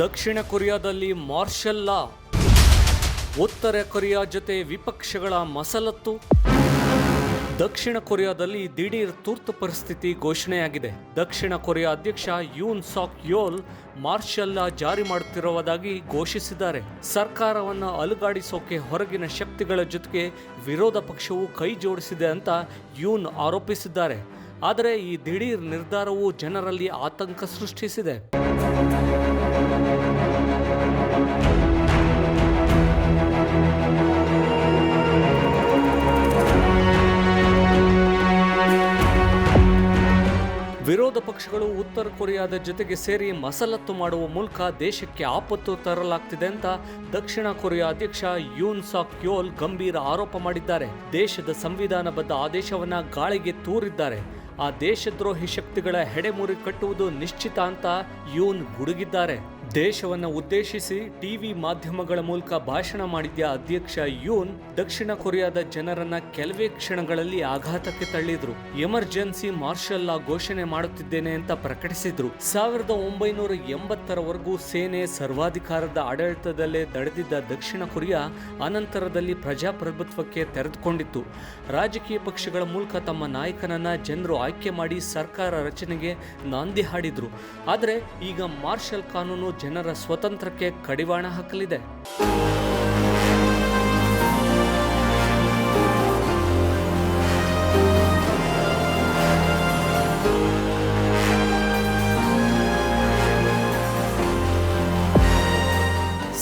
ದಕ್ಷಿಣ ಕೊರಿಯಾದಲ್ಲಿ marshal ಲಾ, ಉತ್ತರ Korea ಜೊತೆ ವಿಪಕ್ಷಗಳ ಮಸಲತ್ತು. ದಕ್ಷಿಣ ಕೊರಿಯಾದಲ್ಲಿ ದಿಢೀರ್ ತುರ್ತು ಪರಿಸ್ಥಿತಿ ಘೋಷಣೆಯಾಗಿದೆ. ದಕ್ಷಿಣ ಕೊರಿಯಾ ಅಧ್ಯಕ್ಷ ಯೂನ್ ಸಾಕ್ ಯೋಲ್ ಮಾರ್ಷಲ್ ಲಾ ಜಾರಿ ಮಾಡುತ್ತಿರುವುದಾಗಿ ಘೋಷಿಸಿದ್ದಾರೆ. ಸರ್ಕಾರವನ್ನು ಅಲುಗಾಡಿಸೋಕೆ ಹೊರಗಿನ ಶಕ್ತಿಗಳ ಜೊತೆಗೆ ವಿರೋಧ ಪಕ್ಷವು ಕೈ ಜೋಡಿಸಿದೆ ಅಂತ ಯೂನ್ ಆರೋಪಿಸಿದ್ದಾರೆ. ಆದರೆ ಈ ದಿಢೀರ್ ನಿರ್ಧಾರವು ಜನರಲ್ಲಿ ಆತಂಕ ಸೃಷ್ಟಿಸಿದೆ. ವಿರೋಧ ಪಕ್ಷಗಳು ಉತ್ತರ ಕೊರಿಯಾದ ಜೊತೆಗೆ ಸೇರಿ ಮಸಲತ್ತು ಮಾಡುವ ಮೂಲಕ ದೇಶಕ್ಕೆ ಆಪತ್ತು ತರಲಾಗ್ತಿದೆ ಅಂತ ದಕ್ಷಿಣ ಕೊರಿಯಾ ಅಧ್ಯಕ್ಷ ಯೂನ್ ಸಾಕ್ ಯೋಲ್ ಗಂಭೀರ ಆರೋಪ ಮಾಡಿದ್ದಾರೆ. ದೇಶದ ಸಂವಿಧಾನಬದ್ಧ ಆದೇಶವನ್ನ ಗಾಳಿಗೆ ತೂರಿದ್ದಾರೆ. ಆ ದೇಶದ್ರೋಹಿ ಶಕ್ತಿಗಳ ಹೆಡೆಮುರಿ ಕಟ್ಟುವುದು ನಿಶ್ಚಿತ ಅಂತ ಯೂನ್ ಗುಡುಗಿದ್ದಾರೆ. ದೇಶವನ್ನ ಉದ್ದೇಶಿಸಿ ಟಿವಿ ಮಾಧ್ಯಮಗಳ ಮೂಲಕ ಭಾಷಣ ಮಾಡಿದ್ದ ಅಧ್ಯಕ್ಷ ಯೂನ್, ದಕ್ಷಿಣ ಕೊರಿಯಾದ ಜನರನ್ನ ಕೆಲವೇ ಕ್ಷಣಗಳಲ್ಲಿ ಆಘಾತಕ್ಕೆ ತಳ್ಳಿದ್ರು. ಎಮರ್ಜೆನ್ಸಿ ಮಾರ್ಷಲ್ ಲಾ ಘೋಷಣೆ ಮಾಡುತ್ತಿದ್ದೇನೆ ಅಂತ ಪ್ರಕಟಿಸಿದ್ರು. ಸಾವಿರದ ಒಂಬೈನೂರ ಎಂಬತ್ತರವರೆಗೂ ಸೇನೆ ಸರ್ವಾಧಿಕಾರದ ಆಡಳಿತದಲ್ಲೇ ದಡೆದಿದ್ದ ದಕ್ಷಿಣ ಕೊರಿಯಾ ಅನಂತರದಲ್ಲಿ ಪ್ರಜಾಪ್ರಭುತ್ವಕ್ಕೆ ತೆರೆದುಕೊಂಡಿತ್ತು. ರಾಜಕೀಯ ಪಕ್ಷಗಳ ಮೂಲಕ ತಮ್ಮ ನಾಯಕನನ್ನ ಜನರು ಆಯ್ಕೆ ಮಾಡಿ ಸರ್ಕಾರ ರಚನೆಗೆ ನಾಂದಿ ಹಾಡಿದ್ರು. ಆದರೆ ಈಗ ಮಾರ್ಷಲ್ ಕಾನೂನು ಜನರ ಸ್ವತಂತ್ರಕ್ಕೆ ಕಡಿವಾಣ ಹಾಕಲಿದೆ.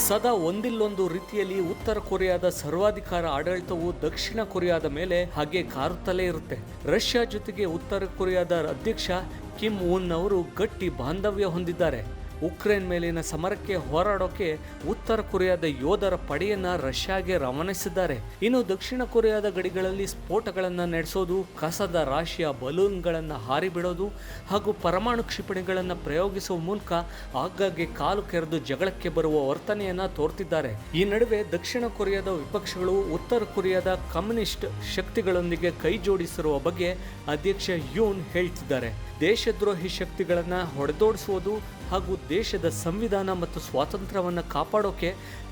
ಸದಾ ಒಂದಿಲ್ಲೊಂದು ರೀತಿಯಲ್ಲಿ ಉತ್ತರ ಕೊರಿಯಾದ ಸರ್ವಾಧಿಕಾರ ಆಡಳಿತವು ದಕ್ಷಿಣ ಕೊರಿಯಾದ ಮೇಲೆ ಹಾಗೆ ಕಾರುತ್ತಲೇ ಇರುತ್ತೆ. ರಷ್ಯಾ ಜೊತೆಗೆ ಉತ್ತರ ಕೊರಿಯಾದ ಅಧ್ಯಕ್ಷ ಕಿಮ್ ಉನ್ ಅವರು ಗಟ್ಟಿ ಬಾಂಧವ್ಯ ಹೊಂದಿದ್ದಾರೆ. ಉಕ್ರೇನ್ ಮೇಲಿನ ಸಮರಕ್ಕೆ ಹೋರಾಡೋಕೆ ಉತ್ತರ ಕೊರಿಯಾದ ಯೋಧರ ಪಡೆಯನ್ನ ರಷ್ಯಾಗೆ ರವಾನಿಸಿದ್ದಾರೆ. ಇನ್ನು ದಕ್ಷಿಣ ಕೊರಿಯಾದ ಗಡಿಗಳಲ್ಲಿ ಸ್ಫೋಟಗಳನ್ನು ನಡೆಸೋದು, ಕಸದ ರಾಶಿಯ ಬಲೂನ್ಗಳನ್ನು ಹಾರಿಬಿಡೋದು ಹಾಗೂ ಪರಮಾಣು ಕ್ಷಿಪಣಿಗಳನ್ನು ಪ್ರಯೋಗಿಸುವ ಮೂಲಕ ಆಗಾಗ್ಗೆ ಕಾಲು ಕೆರೆದು ಜಗಳಕ್ಕೆ ಬರುವ ವರ್ತನೆಯನ್ನು ತೋರ್ತಿದ್ದಾರೆ. ಈ ನಡುವೆ ದಕ್ಷಿಣ ಕೊರಿಯಾದ ವಿಪಕ್ಷಗಳು ಉತ್ತರ ಕೊರಿಯಾದ ಕಮ್ಯುನಿಸ್ಟ್ ಶಕ್ತಿಗಳೊಂದಿಗೆ ಕೈ ಜೋಡಿಸಿರುವ ಬಗ್ಗೆ ಅಧ್ಯಕ್ಷ ಯೂನ್ ಹೇಳ್ತಿದ್ದಾರೆ. ದೇಶದ್ರೋಹಿ ಶಕ್ತಿಗಳನ್ನು ಹೊಡೆದೋಡಿಸುವುದು ಹಾಗೂ ದೇಶದ ಸಂವಿಧಾನ ಮತ್ತು ಸ್ವಾತಂತ್ರ್ಯವನ್ನು ಕಾಪಾಡೋಕೆ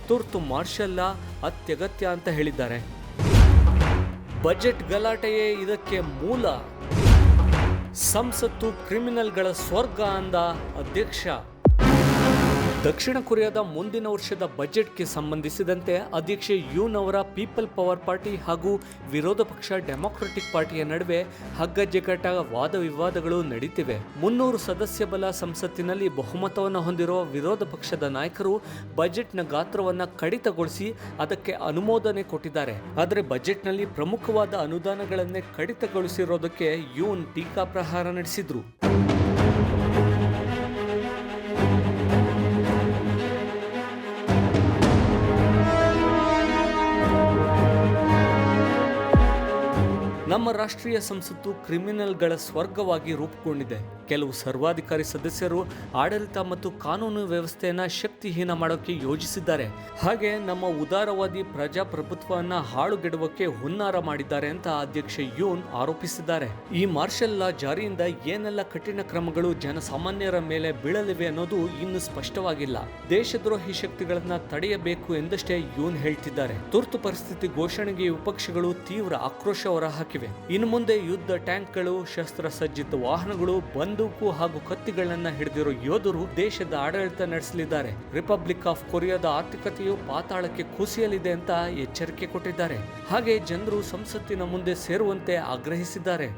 ತುರ್ತು ಮಾರ್ಷಲ್ ಲಾ ಅತ್ಯಗತ್ಯ ಅಂತ ಹೇಳಿದ್ದಾರೆ. ಬಜೆಟ್ ಗಲಾಟೆಯೇ ಇದಕ್ಕೆ ಮೂಲ. ಸಂಸತ್ತು ಕ್ರಿಮಿನಲ್ಗಳ ಸ್ವರ್ಗ ಅಂದ ಅಧ್ಯಕ್ಷ ದಕ್ಷಿಣ ಕೊರಿಯಾದ ಮುಂದಿನ ವರ್ಷದ ಬಜೆಟ್ಗೆ ಸಂಬಂಧಿಸಿದಂತೆ ಅಧ್ಯಕ್ಷೆ ಯೂನ್ ಅವರ ಪೀಪಲ್ ಪವರ್ ಪಾರ್ಟಿ ಹಾಗೂ ವಿರೋಧ ಪಕ್ಷ ಡೆಮಾಕ್ರೆಟಿಕ್ ಪಾರ್ಟಿಯ ನಡುವೆ ಹಗ್ಗಜಗ್ಗಾಟ ವಾದ ವಿವಾದಗಳು ನಡೀತಿವೆ. ಮುನ್ನೂರು ಸದಸ್ಯ ಬಲ ಸಂಸತ್ತಿನಲ್ಲಿ ಬಹುಮತವನ್ನು ಹೊಂದಿರುವ ವಿರೋಧ ಪಕ್ಷದ ನಾಯಕರು ಬಜೆಟ್ನ ಗಾತ್ರವನ್ನು ಕಡಿತಗೊಳಿಸಿ ಅದಕ್ಕೆ ಅನುಮೋದನೆ ಕೊಟ್ಟಿದ್ದಾರೆ. ಆದರೆ ಬಜೆಟ್ನಲ್ಲಿ ಪ್ರಮುಖವಾದ ಅನುದಾನಗಳನ್ನೇ ಕಡಿತಗೊಳಿಸಿರೋದಕ್ಕೆ ಯೂನ್ ಟೀಕಾಪ್ರಹಾರ ನಡೆಸಿದ್ರು. ನಮ್ಮ ರಾಷ್ಟ್ರೀಯ ಸಂಸತ್ತು ಕ್ರಿಮಿನಲ್ಗಳ ಸ್ವರ್ಗವಾಗಿ ರೂಪುಗೊಂಡಿದೆ. ಕೆಲವು ಸರ್ವಾಧಿಕಾರಿ ಸದಸ್ಯರು ಆಡಳಿತ ಮತ್ತು ಕಾನೂನು ವ್ಯವಸ್ಥೆಯನ್ನು ಶಕ್ತಿಹೀನ ಮಾಡೋಕೆ ಯೋಜಿಸಿದ್ದಾರೆ. ಹಾಗೆ ನಮ್ಮ ಉದಾರವಾದಿ ಪ್ರಜಾಪ್ರಭುತ್ವವನ್ನ ಹಾಳುಗೆಡುವಕ್ಕೆ ಹುನ್ನಾರ ಮಾಡಿದ್ದಾರೆ ಅಂತ ಅಧ್ಯಕ್ಷ ಯೂನ್ ಆರೋಪಿಸಿದ್ದಾರೆ. ಈ ಮಾರ್ಷಲ್ ಲಾ ಜಾರಿಯಿಂದ ಏನೆಲ್ಲ ಕಠಿಣ ಕ್ರಮಗಳು ಜನಸಾಮಾನ್ಯರ ಮೇಲೆ ಬೀಳಲಿವೆ ಅನ್ನೋದು ಇನ್ನು ಸ್ಪಷ್ಟವಾಗಿಲ್ಲ. ದೇಶದ್ರೋಹಿ ಶಕ್ತಿಗಳನ್ನ ತಡೆಯಬೇಕು ಎಂದಷ್ಟೇ ಯೂನ್ ಹೇಳ್ತಿದ್ದಾರೆ. ತುರ್ತು ಪರಿಸ್ಥಿತಿ ಘೋಷಣೆಗೆ ವಿಪಕ್ಷಗಳು ತೀವ್ರ ಆಕ್ರೋಶ ಹೊರಹಾಕಿವೆ. ಇನ್ನು ಮುಂದೆ ಯುದ್ಧ ಟ್ಯಾಂಕ್ಗಳು, ಶಸ್ತ್ರಸಜ್ಜಿತ ವಾಹನಗಳು ಬಂದೂಕು ಹಾಗೂ ಕತ್ತಿಗಳನ್ನ ಹಿಡಿದಿರೋ ಯೋಧರು ದೇಶದ ಆಡಳಿತ ನಡೆಸಲಿದ್ದಾರೆ. ರಿಪಬ್ಲಿಕ್ ಆಫ್ ಕೊರಿಯಾದ ಆರ್ಥಿಕತೆಯು ಪಾತಾಳಕ್ಕೆ ಕುಸಿಯಲಿದೆ ಅಂತ ಎಚ್ಚರಿಕೆ ಕೊಟ್ಟಿದ್ದಾರೆ. ಹಾಗೆ ಜನರು ಸಂಸತ್ತಿನ ಮುಂದೆ ಸೇರುವಂತೆ ಆಗ್ರಹಿಸಿದ್ದಾರೆ.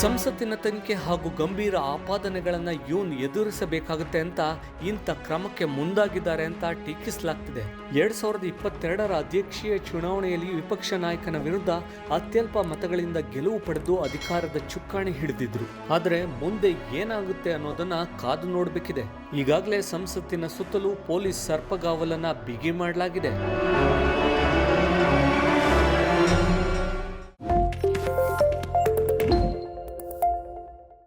ಸಂಸತ್ತಿನ ತನಿಖೆ ಹಾಗೂ ಗಂಭೀರ ಆಪಾದನೆಗಳನ್ನು ಯೂನ್ ಎದುರಿಸಬೇಕಾಗುತ್ತೆ ಅಂತ ಇಂಥ ಕ್ರಮಕ್ಕೆ ಮುಂದಾಗಿದ್ದಾರೆ ಅಂತ ಟೀಕಿಸಲಾಗ್ತಿದೆ. ಎರಡ್ ಸಾವಿರದ ಇಪ್ಪತ್ತೆರಡರ ಅಧ್ಯಕ್ಷೀಯ ಚುನಾವಣೆಯಲ್ಲಿ ವಿಪಕ್ಷ ನಾಯಕನ ವಿರುದ್ಧ ಅತ್ಯಲ್ಪ ಮತಗಳಿಂದ ಗೆಲುವು ಪಡೆದು ಅಧಿಕಾರದ ಚುಕ್ಕಾಣಿ ಹಿಡಿದಿದ್ರು. ಆದರೆ ಮುಂದೆ ಏನಾಗುತ್ತೆ ಅನ್ನೋದನ್ನ ಕಾದು ನೋಡಬೇಕಿದೆ. ಈಗಾಗಲೇ ಸಂಸತ್ತಿನ ಸುತ್ತಲೂ ಪೊಲೀಸ್ ಸರ್ಪಗಾವಲನ್ನ ಬಿಗಿ ಮಾಡಲಾಗಿದೆ.